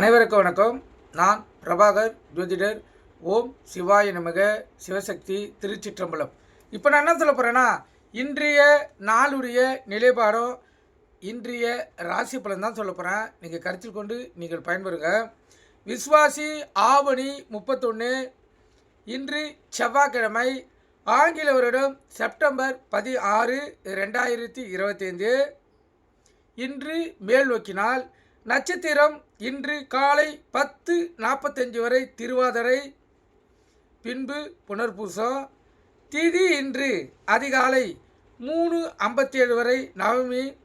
அனைவருக்கும் வணக்கம். நான் பிரபாகர் ஜோதிடர். ஓம் சிவாய நமக. சிவசக்தி திருச்சிற்றம்பலம். இப்போ நான் என்ன சொல்ல போகிறேன்னா இன்றைய நாளுடைய நிலைப்பாடும் இன்றைய ராசி பலன் தான் சொல்ல போகிறேன் நீங்கள் கருத்தில் கொண்டு நீங்கள் பயன்பெறுங்க. விஸ்வாசி ஆவணி முப்பத்தொன்று இன்று செவ்வாய்க்கிழமை ஆங்கில வருடம் செப்டம்பர் பதிஆறு ரெண்டாயிரத்தி இருபத்தைந்து. இன்று மேல் நோக்கினால் நட்சத்திரம் இன்று காலை பத்து நாற்பத்தஞ்சு வரை திருவாதிரை பின்பு புனர்பூசம் திதி இன்று அதிகாலை மூணு ஐம்பத்தி ஏழு வரை நவமி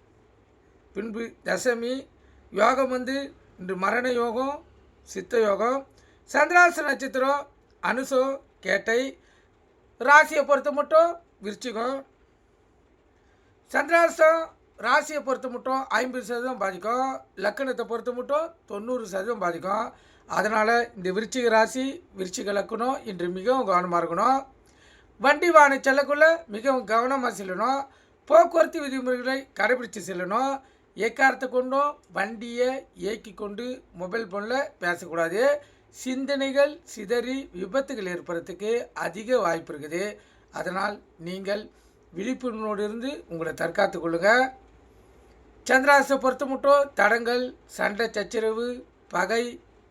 பின்பு தசமி. யோகம் வந்து இன்று மரண யோகம் சித்த யோகம். சந்திராச நட்சத்திரம் அனுசம் கேட்டை. ராசியை பொறுத்த மட்டும் விருச்சிகம். சந்திராசம் ராசியை பொறுத்த மட்டும் ஐம்பது சதவீதம் பாதிக்கும். லக்கணத்தை பொறுத்த மட்டும் தொண்ணூறு சதவீதம் பாதிக்கும். அதனால் இந்த விருச்சிக ராசி விருச்சிக லக்கணம் இன்று மிகவும் கவனமாக இருக்கணும். வண்டி வாகன செல்லக்குள்ள மிகவும் கவனமாக செல்லணும். போக்குவரத்து விதிமுறைகளை கடைபிடித்து செல்லணும். எக்காரத்தை கொண்டும்? வண்டியை இயக்கி கொண்டு மொபைல் ஃபோனில் பேசக்கூடாது. சிந்தனைகள் சிதறி விபத்துகள் ஏற்படுறதுக்கு அதிக வாய்ப்பு இருக்குது. அதனால் நீங்கள் விழிப்புணர்வோடு இருந்து உங்களை தற்காத்து கொள்ளுங்கள் சந்திராசை பொறுத்த மட்டும் தடங்கள் சண்டை சச்சரவு பகை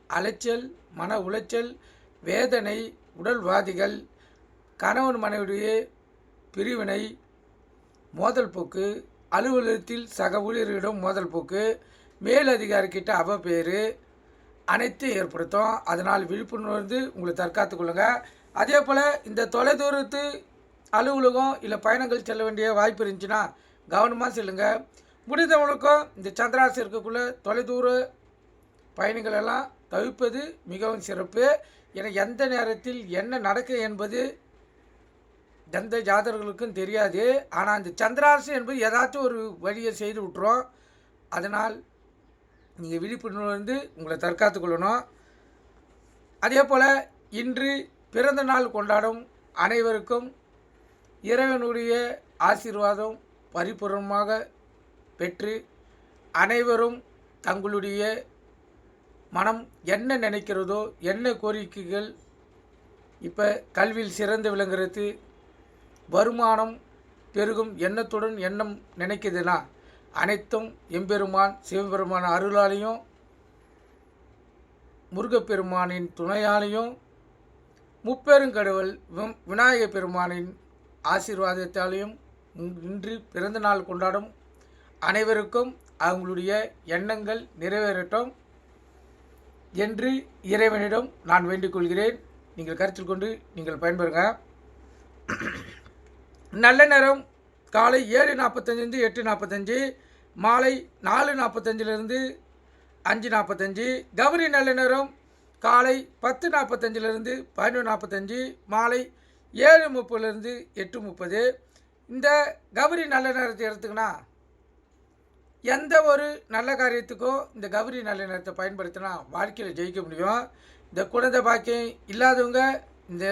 அலைச்சல் மன உளைச்சல் வேதனை உடல்வாதிகள் கணவன் மனைவிடைய பிரிவினை மோதல் போக்கு அலுவலகத்தில் சக ஊழியர்களிடம் மோதல் போக்கு மேலதிகாரிக்கிட்ட அவப்பேறு அனைத்தும் ஏற்படுத்தும். அதனால் விழிப்புணர்வு உங்களை தற்காத்து கொள்ளுங்கள் அதே போல் இந்த தொலைதூரத்து அலுவலகம் இல்லை பயணங்கள் செல்ல வேண்டிய வாய்ப்பு இருந்துச்சுன்னா கவனமாக செல்லுங்கள் முடிந்தவங்களுக்கும் இந்த சந்திராசி இருக்கக்குள்ள தொலைதூர பயணிகள் எல்லாம் தவிர்ப்பது மிகவும் சிறப்பு. என எந்த நேரத்தில் என்ன நடக்கும் என்பது எந்த ஜாதகர்களுக்கும் தெரியாது. ஆனால் இந்த சந்திராசி என்பது ஏதாச்சும் ஒரு வழியை செய்து விட்டுரும். அதனால் நீங்கள் விழிப்புணர்வு வந்து உங்களை தற்காத்து கொள்ளணும். அதே போல் இன்று பிறந்த நாள் கொண்டாடும் அனைவருக்கும் இறைவனுடைய ஆசீர்வாதம் பரிபூர்ணமாக பெற்று அனைவரும் தங்களுடைய மனம் என்ன நினைக்கிறதோ என்ன கோரிக்கைகள் இப்போ கல்வியில் சிறந்து விளங்குறது வருமானம் பெருகும் எண்ணத்துடன் எண்ணம் நினைக்குதுன்னா அனைத்தும் எம்பெருமான் சிவபெருமான அருளாலையும் முருகப்பெருமானின் துணையாலையும் முப்பெருங்கடவுள் விம்- விநாயக பெருமானின் ஆசீர்வாதத்தாலையும் இன்று பிறந்த நாள் கொண்டாடும் அனைவருக்கும் அவங்களுடைய எண்ணங்கள் நிறைவேறட்டும் என்று இறைவனிடம் நான் வேண்டிக்கொள்கிறேன் நீங்கள் கருத்தில் கொண்டு நீங்கள் பயன்பெறுங்க. நல்ல நேரம். காலை ஏழு நாற்பத்தஞ்சிலிருந்து எட்டு நாற்பத்தஞ்சு மாலை நாலு நாற்பத்தஞ்சிலேருந்து அஞ்சு நாற்பத்தஞ்சு கௌரி நல்ல நேரம். காலை பத்து நாற்பத்தஞ்சிலிருந்து பதினொன்று நாற்பத்தஞ்சு மாலை ஏழு முப்பதுலேருந்து எட்டு முப்பது. இந்த கௌரி நல்ல நேரத்தை எடுத்துக்கினா எந்த ஒரு நல்ல காரியத்துக்கோ இந்த கௌரி நல்ல நேரத்தை பயன்படுத்தினா வாழ்க்கையில் ஜெயிக்க முடியும். இந்த குழந்தை பாக்கியம் இல்லாதவங்க இந்த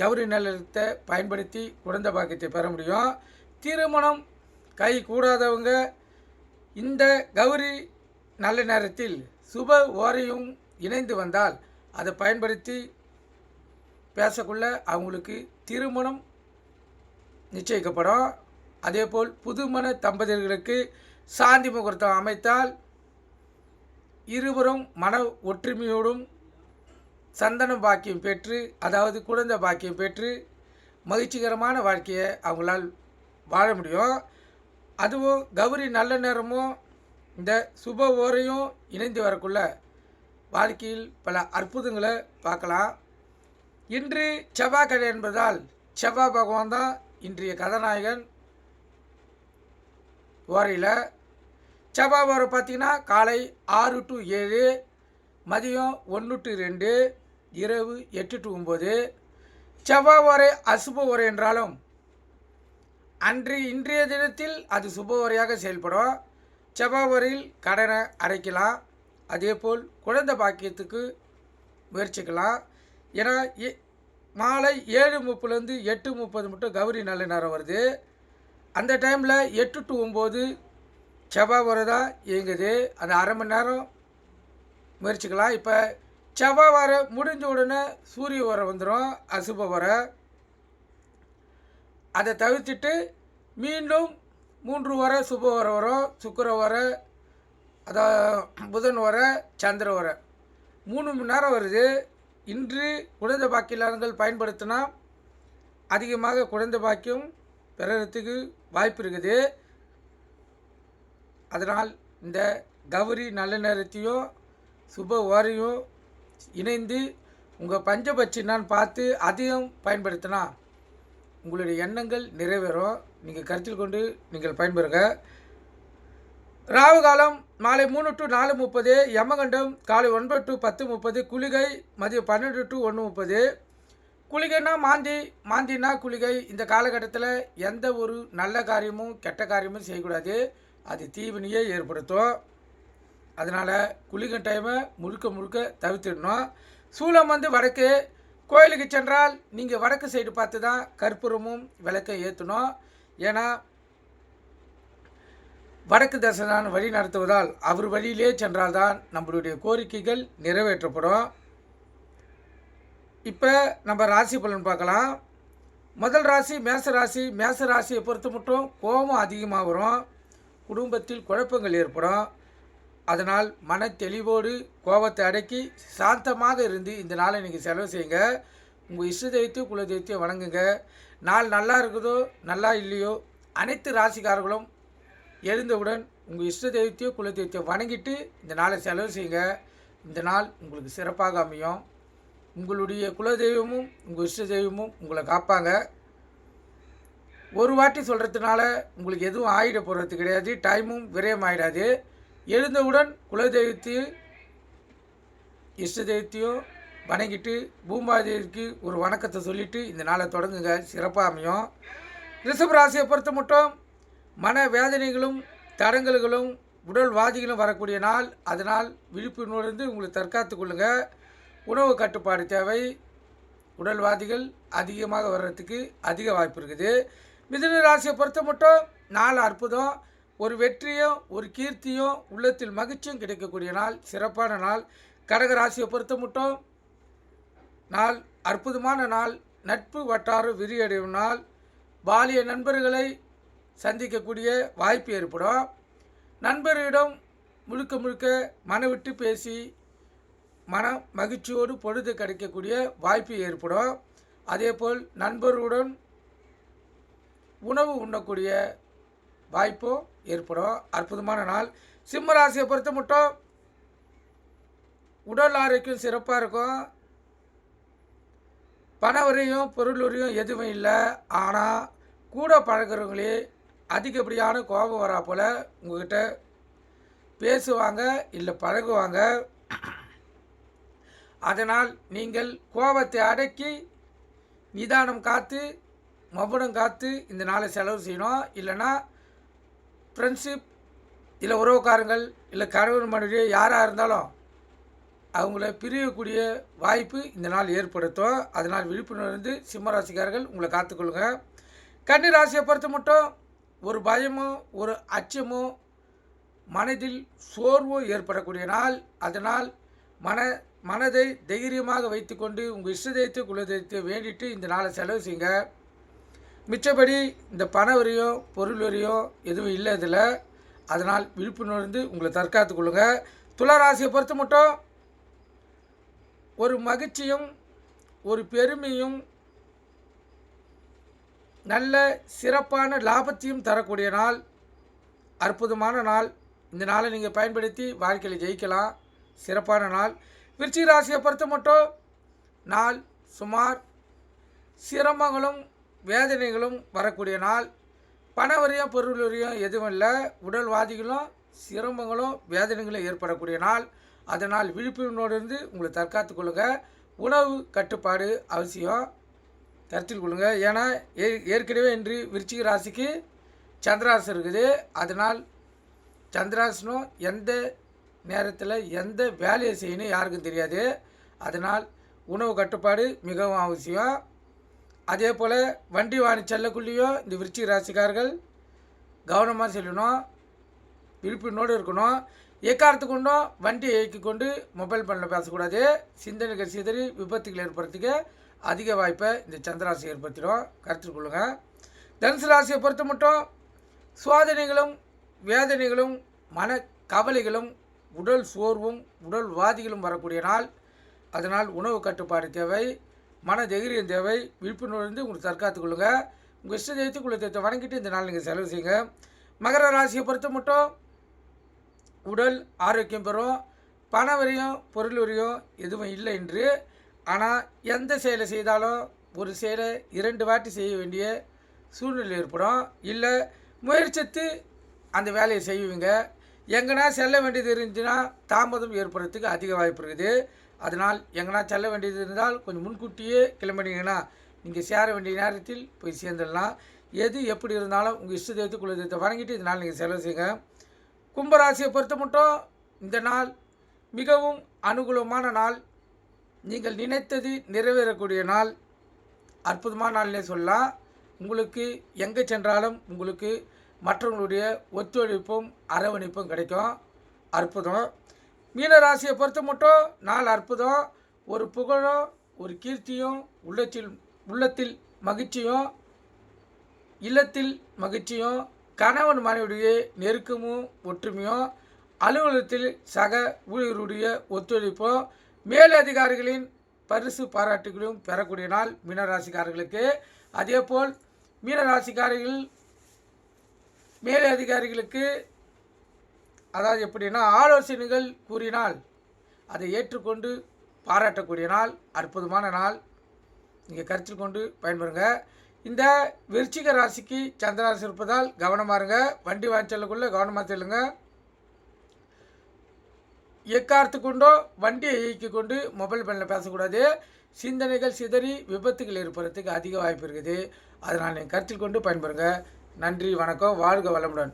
கௌரி நல்லெண்ணத்தை பயன்படுத்தி குழந்தை பாக்கியத்தை பெற முடியும். திருமணம் கை கூடாதவங்க இந்த கௌரி நல்ல நேரத்தில் சுப ஓரையும் இணைந்து வந்தால் அதை பயன்படுத்தி பேசக்குள்ள அவங்களுக்கு திருமணம் நிச்சயிக்கப்படும். அதேபோல் புதுமண தம்பதியர்களுக்கு சாந்தி முகூர்த்தம் அமைத்தால் இருவரும் மன ஒற்றுமையோடும் சந்தனம் பாக்கியம் பெற்று அதாவது குழந்தை பாக்கியம் பெற்று மகிழ்ச்சிகரமான வாழ்க்கையை அவங்களால் வாழ முடியும். அதுவும் கௌரி நல்ல நேரமும் இந்த சுப ஓரையும் இணைந்து வரக்குள்ள வாழ்க்கையில் பல அற்புதங்களை பார்க்கலாம். இன்று செவ்வாய்க்கிழமை என்பதால் செவ்வாய் பகவான் தான் இன்றைய கதாநாயகன். ஓரையில் செவ்வாய் வாரம் பார்த்தீங்கன்னா காலை ஆறு டு ஏழு மதியம் ஒன்று டு ரெண்டு இரவு எட்டு டு ஒம்பது செவ்வாய் வரை அசுப உரை என்றாலும் அன்று இன்றைய தினத்தில் அது சுப உரையாக செயல்படும். செவ்வாய் ஓரையில் கடனை அடைக்கலாம். அதேபோல் குழந்தை பாக்கியத்துக்கு முயற்சிக்கலாம். ஏன்னா மாலை ஏழு முப்பதுலேருந்து எட்டு முப்பது மட்டும் கௌரி நல்ல நேரம் வருது. அந்த டைமில் எட்டு டு ஒம்பது செவ்வாய் ஓரை தான் இயங்குது. அந்த அரை மணி நேரம் முயற்சிக்கலாம். இப்போ செவ்வாய் வர முடிஞ்ச உடனே சூரிய உரம் வந்துடும் அசுப வர. அதை தவிர்த்துட்டு மீண்டும் மூன்று வர சுப வர வரும். சுக்கிர வர அதான் புதன் வர சந்திர வர. மூணு மணி நேரம் வருது. இன்று குழந்தை பாக்கியலாளர்கள் பயன்படுத்தினா அதிகமாக குழந்தை பாக்கியம் பெறறதுக்கு வாய்ப்பு இருக்குது. அதனால் இந்த கௌரி நல்ல நேரத்தையும் சுப ஓரையும் இணைந்து உங்கள் பஞ்சபட்சினான்னு பார்த்து அதையும் பயன்படுத்தினா உங்களுடைய எண்ணங்கள் நிறைவேறும். நீங்கள் கருத்தில் கொண்டு நீங்கள் பயன்பெறுங்க. ராவு காலம் மாலை மூணு டு நாலு முப்பது யமகண்டம் காலை ஒன்பது டு பத்து முப்பது குளிகை மதியம் பன்னெண்டு டு ஒன்று முப்பது. குளிகைனா மாந்தி மாந்தினா குளிகை. இந்த காலகட்டத்தில் எந்த ஒரு நல்ல காரியமும் கெட்ட காரியமும் செய்யக்கூடாது. அது தீவினையே ஏற்படுத்தும். அதனால் குளிக்கும் டைமை முழுக்க முழுக்க தவிர்த்திடணும். சூளம் வந்து வடக்கு. கோயிலுக்கு சென்றால் நீங்கள் வடக்கு சைடு பார்த்து தான் கற்பூரமும் விளக்கை ஏற்றணும் ஏன்னா வடக்கு தசனான் வழி நடத்துவதால் அவர் வழியிலே சென்றால்தான் நம்மளுடைய கோரிக்கைகள் நிறைவேற்றப்படும். இப்போ நம்ம ராசி பலன் பார்க்கலாம். முதல் ராசி மேச ராசி. மேச ராசியை பொறுத்து மட்டும் கோபம் அதிகமாக வரும். குடும்பத்தில் குழப்பங்கள் ஏற்படும். அதனால் மன தெளிவோடு கோபத்தை அடக்கி சாந்தமாக இருந்து இந்த நாளை நீங்கள் செலவு செய்யுங்க. உங்கள் இஷ்ட தெய்வத்தையும் குல தெய்வத்தையும் வணங்குங்க. நாள் நல்லா இருக்குதோ நல்லா இல்லையோ அனைத்து ராசிக்காரர்களும் எழுந்தவுடன் உங்கள் இஷ்ட தெய்வத்தையோ குல தெய்வத்தையோ வணங்கிட்டு இந்த நாளை செலவு செய்யுங்க. இந்த நாள் உங்களுக்கு சிறப்பாக அமையும். உங்களுடைய குலதெய்வமும் உங்கள் இஷ்ட தெய்வமும் உங்களை காப்பாங்க. ஒரு வாட்டி சொல்கிறதுனால உங்களுக்கு எதுவும் ஆகிட போகிறது கிடையாது. டைமும் விரயம் ஆகிடாது எழுந்தவுடன் குலதெய்வத்தையும் இஷ்ட தெய்வத்தையும் வணங்கிட்டு பூம்பாதேவிக்கு ஒரு வணக்கத்தை சொல்லிவிட்டு இந்த நாளை தொடங்குங்க. சிறப்பாக அமையும். ரிஷப ராசியை பொறுத்த மட்டும் மன வேதனைகளும் தடங்கல்களும் உடல் வாதிகளும் வரக்கூடிய நாள். அதனால் விழிப்புணர்ந்து உங்களை தற்காத்து கொள்ளுங்க. உணவு கட்டுப்பாடு தேவை. உடல்வாதிகள் அதிகமாக வர்றதுக்கு அதிக வாய்ப்பு இருக்குது. மிதுன ராசியை பொறுத்த மட்டும் நாள் அற்புதம். ஒரு வெற்றியும் ஒரு கீர்த்தியும் உள்ளத்தில் மகிழ்ச்சியும் கிடைக்கக்கூடிய நாள் சிறப்பான நாள். கடக ராசியை பொறுத்த மட்டும் நாள் அற்புதமான நாள். நட்பு வட்டாரம் விரியடையும் நாள். பாலிய நண்பர்களை சந்திக்கக்கூடிய வாய்ப்பு ஏற்படும். நண்பர்களிடம் முழுக்க முழுக்க மனவிட்டு பேசி மன மகிழ்ச்சியோடு பொழுது கிடைக்கக்கூடிய வாய்ப்பு ஏற்படும். அதேபோல் நண்பர்களுடன் உணவு உண்ணக்கூடிய வாய்ப்பும் ஏற்படும். அற்புதமான நாள். சிம்ம ராசியை பொறுத்த மட்டும் உடல் ஆரோக்கியம் சிறப்பாக இருக்கும். பணவரையும் பொருளுரையும் எதுவும் இல்லை. ஆனால் கூட பழகிறவங்களே அதிகப்படியான கோபம் வரா போல் உங்ககிட்ட பேசுவாங்க இல்லை பழகுவாங்க. அதனால் நீங்கள் கோபத்தை அடக்கி நிதானம் காத்து மௌனம் காத்து இந்த நாளை செலவு செய்யணும். இல்லைன்னா ஃப்ரெண்ட்ஷிப் இல்லை உறவுக்காரங்கள் இல்லை கணவன் மனைவி யாராக இருந்தாலும் அவங்கள பிரியக்கூடிய வாய்ப்பு இந்த நாள் ஏற்படுத்தும். அதனால் விழிப்புணர்வு சிம்மராசிக்காரர்கள் உங்களை காத்துக்கொள்ளுங்க. கன்னி ராசியை பொறுத்த மட்டும் ஒரு பயமோ ஒரு அச்சமோ மனதில் சோர்வோ ஏற்படக்கூடிய நாள். அதனால் மன மனதை தைரியமாக வைத்துக்கொண்டு உங்கள் இஷ்ட தெய்வத்தை குல தெய்வத்தை வேண்டிட்டு இந்த நாளை செலவு செய்யுங்க. மிச்சபடி இந்த பண வரியோ பொருள் வரியோ எதுவும் இல்லை இதில் அதனால் விழிப்புணர்ந்து உங்களை தற்காத்து கொள்ளுங்கள் துளராசியை பொறுத்து மட்டும் ஒரு மகிழ்ச்சியும் ஒரு பெருமையும் நல்ல சிறப்பான லாபத்தையும் தரக்கூடிய நாள் அற்புதமான நாள். இந்த நாளை நீங்கள் பயன்படுத்தி வாழ்க்கையில் ஜெயிக்கலாம். சிறப்பான நாள். விருச்சிக ராசியை பொறுத்த மட்டும் நாள் சுமார் சிரமங்களும் வேதனைகளும் வரக்கூடிய நாள். பண வரியும் பொருள் வரியும் எதுவும் இல்லை உடல்வாதிகளும் சிரமங்களும் வேதனைகளும் ஏற்படக்கூடிய நாள். அதனால் விழிப்புணர்வோடு இருந்து உங்களை தற்காத்து கொள்ளுங்க. உணவு கட்டுப்பாடு அவசியம். கருத்தில் கொள்ளுங்கள் ஏன்னா ஏ ஏற்கனவே இன்று விருச்சிக ராசிக்கு சந்திராசு இருக்குது. அதனால் சந்திராசனம் எந்த நேரத்தில் எந்த வேலையை செய்யணும் யாருக்கும் தெரியாது. அதனால் உணவு கட்டுப்பாடு மிகவும் அவசியம். அதே போல் வண்டி வாங்கி செல்லக்குள்ளேயும் இந்த விருச்சிக ராசிக்காரர்கள் கவனமாக செல்லணும் விழிப்புணோடு இருக்கணும். எக்காரத்து கொண்டும் வண்டியை இயக்கி கொண்டு மொபைல் ஃபோனில் பேசக்கூடாது. சிந்தனைகள் சிதறி விபத்துகள் ஏற்படுறதுக்கு அதிக வாய்ப்பை இந்த சந்திராசி ஏற்படுத்திடும். கருத்தில் கொள்ளுங்கள் தனுசு ராசியை பொறுத்த மட்டும் சுவாதனைகளும் வேதனைகளும் மன கவலைகளும் உடல் சோர்வும் உடல் வாதிகளும் வரக்கூடிய நாள். அதனால் உணவு கட்டுப்பாடு தேவை. மன தைரியம் தேவை. விழிப்புணர்வு உங்களுக்கு தற்காத்துக் கொள்ளுங்க. உங்கள் இஷ்ட தெய்வத்தை குலத்தை வணங்கிட்டு இந்த நாள் நீங்கள் செலவு செய்யுங்க. மகர ராசியை பொறுத்த மட்டும் உடல் ஆரோக்கியம் பெறும். பண வரியும் பொருள் வரியும் எதுவும் இல்லை என்று. ஆனால் எந்த செயலை செய்தாலும் ஒரு செயலை இரண்டு வாட்டி செய்ய வேண்டிய சூழ்நிலை ஏற்படும். இல்லை முயற்சித்து அந்த வேலையை செய்வீங்க. எங்கன்னா செல்ல வேண்டியது இருந்துச்சுன்னா தாமதம் ஏற்படுறதுக்கு அதிக வாய்ப்பு இருக்குது. அதனால் எங்கன்னா செல்ல வேண்டியது இருந்தால் கொஞ்சம் முன்கூட்டியே கிளம்பினீங்கன்னா நீங்கள் சேர வேண்டிய நேரத்தில் போய் சேர்ந்துடலாம். எது எப்படி இருந்தாலும் உங்கள் இஷ்ட தெய்வத்தை குலதெய்வத்தை வணங்கிட்டு இதனால் நீங்கள் செலவு செய்யுங்க. கும்பராசியை பொறுத்த மட்டும் இந்த நாள் மிகவும் அனுகூலமான நாள். நீங்கள் நினைத்தது நிறைவேறக்கூடிய நாள். அற்புதமான நாள்னே சொல்லலாம். உங்களுக்கு எங்கே சென்றாலும் உங்களுக்கு மற்றவங்களுடைய ஒத்துழைப்பும் அரவணைப்பும் கிடைக்கும். அற்புதம். மீன ராசியை பொறுத்த மட்டும் நாள் அற்புதம் ஒரு புகழும் ஒரு கீர்த்தியும் உள்ளத்தில் உள்ளத்தில் மகிழ்ச்சியும் இல்லத்தில் மகிழ்ச்சியும் கணவன் மனைவியுடைய நெருக்கமும் ஒற்றுமையும் அலுவலகத்தில் சக ஊழியருடைய ஒத்துழைப்பும் மேலதிகாரிகளின் பரிசு பாராட்டுகளும் பெறக்கூடிய நாள் மீனராசிக்காரர்களுக்கு. அதேபோல் மீனராசிக்காரர்கள் மேலதிகாரிகளுக்கு அதாவது எப்படின்னா ஆலோசனைகள் கூறினால் அதை ஏற்றுக்கொண்டு பாராட்டக்கூடிய நாள் அற்புதமான நாள். நீங்கள் கருத்தில் கொண்டு பயன்பெறுங்க. இந்த விருச்சிக ராசிக்கு சந்திராசி இருப்பதால் கவனமாக இருங்க. வண்டி வாங்கிச்சலுக்குள்ளே கவனமாக செல்லுங்க. எக்காரத்து கொண்டோ வண்டியை இயக்கி கொண்டு மொபைல் ஃபோனில் பேசக்கூடாது. சிந்தனைகள் சிதறி விபத்துகள் ஏற்படுறதுக்கு அதிக வாய்ப்பு இருக்குது. அதனால் நீங்கள் கருத்தில் கொண்டு பயன்பெறுங்க. நன்றி வணக்கம். வாழ்க வளமுடன்.